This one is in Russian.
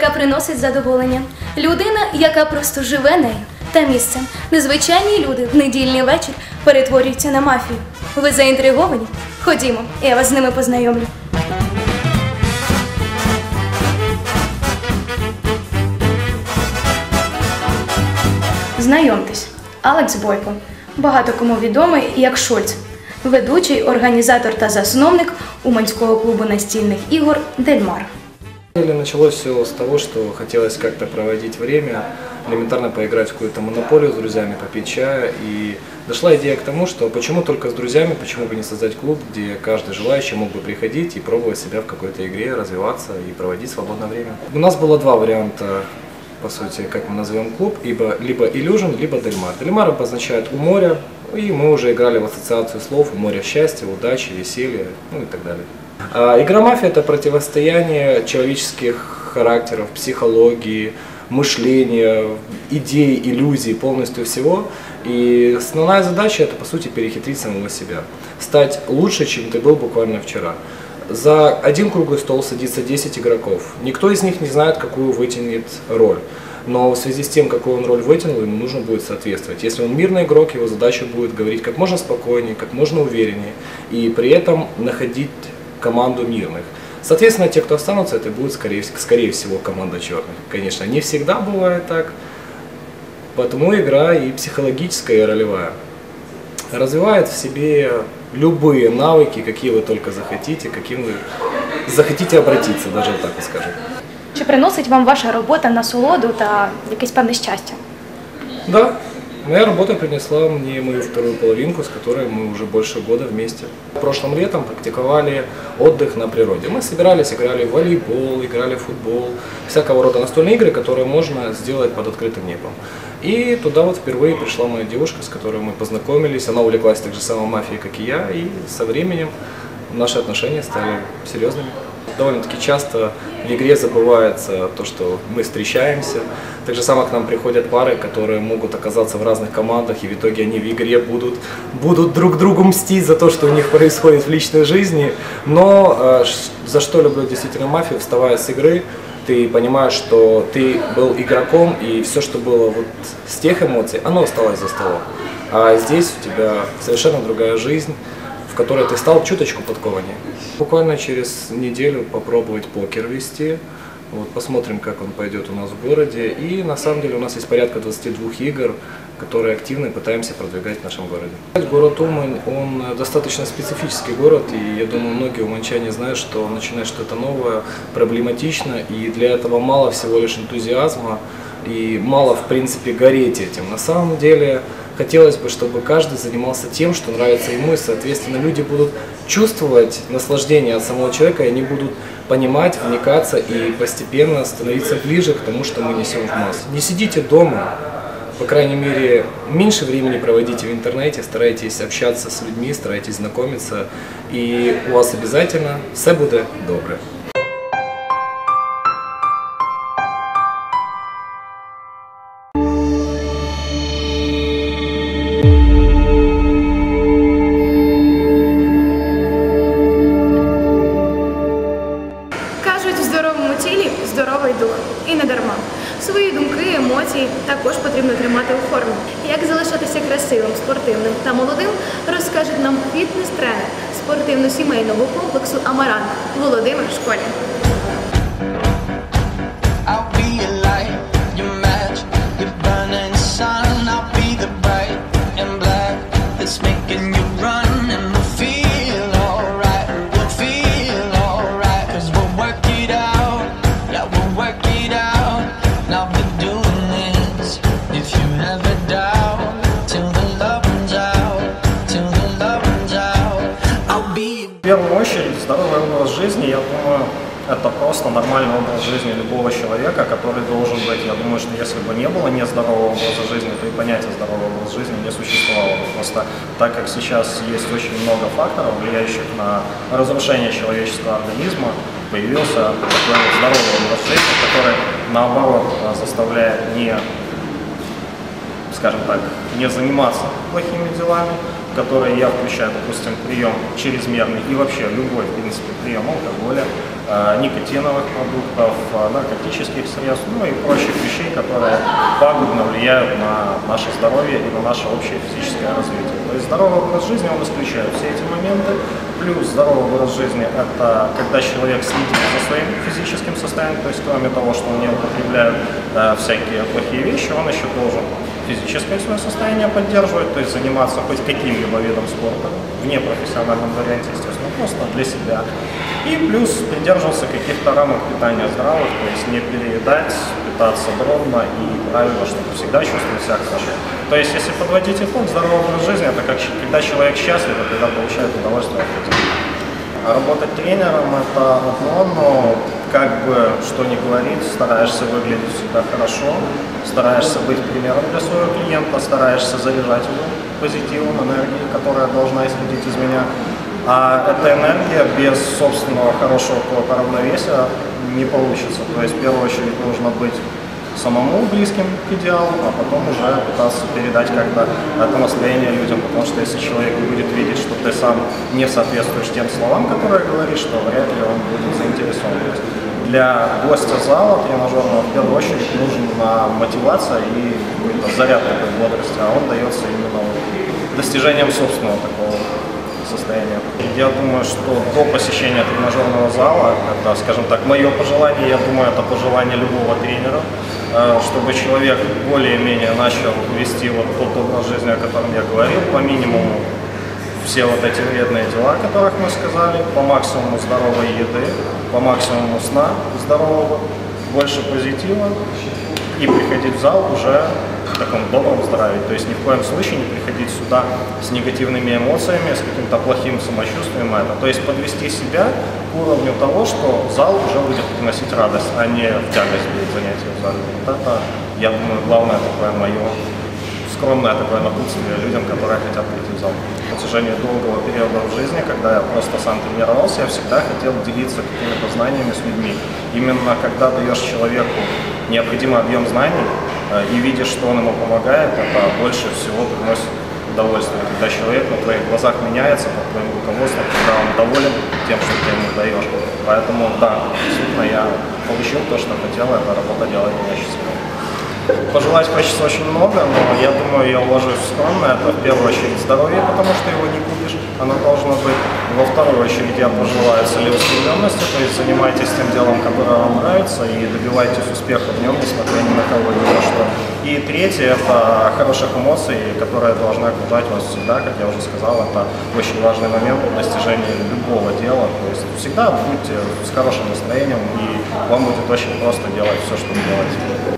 Яка приносить задоволення. Людина, яка просто живе нею та місцем. Незвичайні люди в недільний вечір перетворюються на мафію. Ви заінтриговані? Ходімо, я вас з ними познайомлю. Знайомтесь, Алекс Бойко. Багато кому відомий як Шольц, ведучий, організатор та засновник Уманського клубу настільних ігор Дельмар. Началось все с того, что хотелось как-то проводить время, элементарно поиграть в какую-то монополию с друзьями, попить чая. И дошла идея к тому, что почему только с друзьями, почему бы не создать клуб, где каждый желающий мог бы приходить и пробовать себя в какой-то игре, развиваться и проводить свободное время. У нас было два варианта, по сути, как мы назовем клуб, ибо, либо Illusion, либо Дельмар. Дельмар обозначает «у моря», и мы уже играли в ассоциацию слов «у моря счастья», «удачи», «веселья», ну и так далее. А игра мафия это противостояние человеческих характеров, психологии, мышления, идей, иллюзий, полностью всего. И основная задача это по сути перехитрить самого себя, стать лучше, чем ты был буквально вчера. За один круглый стол садится 10 игроков. Никто из них не знает, какую вытянет роль. Но в связи с тем, какую он роль вытянул, ему нужно будет соответствовать. Если он мирный игрок, его задача будет говорить как можно спокойнее, как можно увереннее. И при этом находить команду мирных. Соответственно, те, кто останутся, это будет, скорее, скорее всего, команда черных. Конечно, не всегда бывает так. Потому игра и психологическая, и ролевая. Развивает в себе любые навыки, какие вы только захотите, каким вы захотите обратиться, даже так вот скажем. Чи приносить вам ваша робота насолоду та якесь певне щастя? Да, моя работа принесла мне мою вторую половинку, с которой мы уже больше года вместе. Прошлым летом практиковали отдых на природе. Мы собирались, играли в волейбол, играли в футбол, всякого рода настольные игры, которые можно сделать под открытым небом. И туда вот впервые пришла моя девушка, с которой мы познакомились. Она увлеклась так же самой мафией, как и я, и со временем наши отношения стали серьезными. Довольно-таки часто в игре забывается то, что мы встречаемся. Так же самое к нам приходят пары, которые могут оказаться в разных командах, и в итоге они в игре будут, будут друг другу мстить за то, что у них происходит в личной жизни. Но э, за что люблю действительно мафию, вставая с игры, ты понимаешь, что ты был игроком, и все, что было вот с тех эмоций, оно осталось за столом. А здесь у тебя совершенно другая жизнь, которой ты стал чуточку подкованнее. Буквально через неделю попробовать покер вести. Вот, посмотрим, как он пойдет у нас в городе. И на самом деле у нас есть порядка 22 игр, которые активно пытаемся продвигать в нашем городе. Город Умань, он достаточно специфический город, и я думаю, многие уманчане знают, что начинать что-то новое проблематично, и для этого мало всего лишь энтузиазма, и мало, в принципе, гореть этим. На самом деле, хотелось бы, чтобы каждый занимался тем, что нравится ему, и, соответственно, люди будут чувствовать наслаждение от самого человека, и они будут понимать, вникаться и постепенно становиться ближе к тому, что мы несем в массы. Не сидите дома, по крайней мере, меньше времени проводите в интернете, старайтесь общаться с людьми, старайтесь знакомиться, и у вас обязательно все будет добре. Думки, також потрібно тримати у формі. Як залишатися красивим, спортивним та молодим, розкажуть нам фітнес-тренер спортивно-сімейного комплексу Амаран Володимир Школін. Я думаю, это просто нормальный образ жизни любого человека, который должен быть. Я думаю, что если бы не было нездорового образа жизни, то и понятие здорового образа жизни не существовало бы. Просто так как сейчас есть очень много факторов, влияющих на разрушение человеческого организма, появился такой здоровый образ жизни, который наоборот заставляет не скажем так, не заниматься плохими делами, которые я включаю, допустим, прием чрезмерный и вообще любой, в принципе, прием алкоголя, никотиновых продуктов, э, наркотических средств, ну и прочих вещей, которые пагубно влияют на наше здоровье и на наше общее физическое развитие. То есть здоровый образ жизни, он исключает все эти моменты, плюс здоровый образ жизни – это когда человек следит за своим физическим состоянием, то есть кроме того, что он не употребляет э, всякие плохие вещи, он еще должен физическое свое состояние поддерживать, то есть заниматься хоть каким-либо видом спорта, в непрофессиональном варианте, естественно, просто для себя. И плюс придерживался каких-то рамок питания здравых, то есть не переедать, питаться дробно и правильно, чтобы всегда чувствовать себя хорошо. То есть, если подводить итог, здоровый образ жизни – это как, когда человек счастлив, и когда получает удовольствие от жизни. А Работать тренером – это одно, но как бы что ни говорить, стараешься выглядеть всегда хорошо, стараешься быть примером для своего клиента, стараешься заряжать его позитивом, энергией, которая должна исходить из меня. А эта энергия без собственного хорошего какого-то равновесия не получится. То есть в первую очередь нужно быть самому близким к идеалу, а потом уже пытаться передать как-то это настроение людям, потому что если человек будет видеть, что ты сам не соответствуешь тем словам, которые говоришь, то вряд ли он будет заинтересован. Для гостя зала тренажерного в первую очередь нужна мотивация и заряд такой бодрости, а он дается именно достижением собственного такого состояния. Я думаю, что до посещения тренажерного зала, это, скажем так, мое пожелание, я думаю, это пожелание любого тренера, э, чтобы человек более-менее начал вести вот тот образ жизни, о котором я говорил, по минимуму все вот эти вредные дела, о которых мы сказали, по максимуму здоровой еды, по максимуму сна здорового, больше позитива и приходить в зал уже в таком добром здравии. То есть ни в коем случае не приходить сюда с негативными эмоциями, с каким-то плохим самочувствием. Это. То есть подвести себя к уровню того, что зал уже будет приносить радость, а не в тягость будет занятие в зале. Вот это, я думаю, главное такое мое скромное такое напутствие людям, которые хотят прийти в зал. На протяжении долгого периода в жизни, когда я просто сам тренировался, я всегда хотел делиться какими-то знаниями с людьми. Именно когда даешь человеку необходимый объем знаний и видишь, что он ему помогает, это больше всего приносит удовольствие. Когда человек на твоих глазах меняется под твоим руководством, когда он доволен тем, что ты ему даешь. Поэтому, да, действительно, я получил то, что хотел, эта работа делает меня счастливым. Пожелать хочется очень много, но я думаю, я уложусь в скромное. Это в первую очередь здоровье, потому что его не купишь. Оно должно быть. Во вторую очередь я пожелаю целеустремленности, то есть занимайтесь тем делом, которое вам нравится, и добивайтесь успеха в нем, несмотря ни на кого, ни на что. И третье – это хороших эмоций, которые должны окружать вас всегда, как я уже сказал, это очень важный момент в достижении любого дела. То есть всегда будьте с хорошим настроением, и вам будет очень просто делать все, что вы делаете.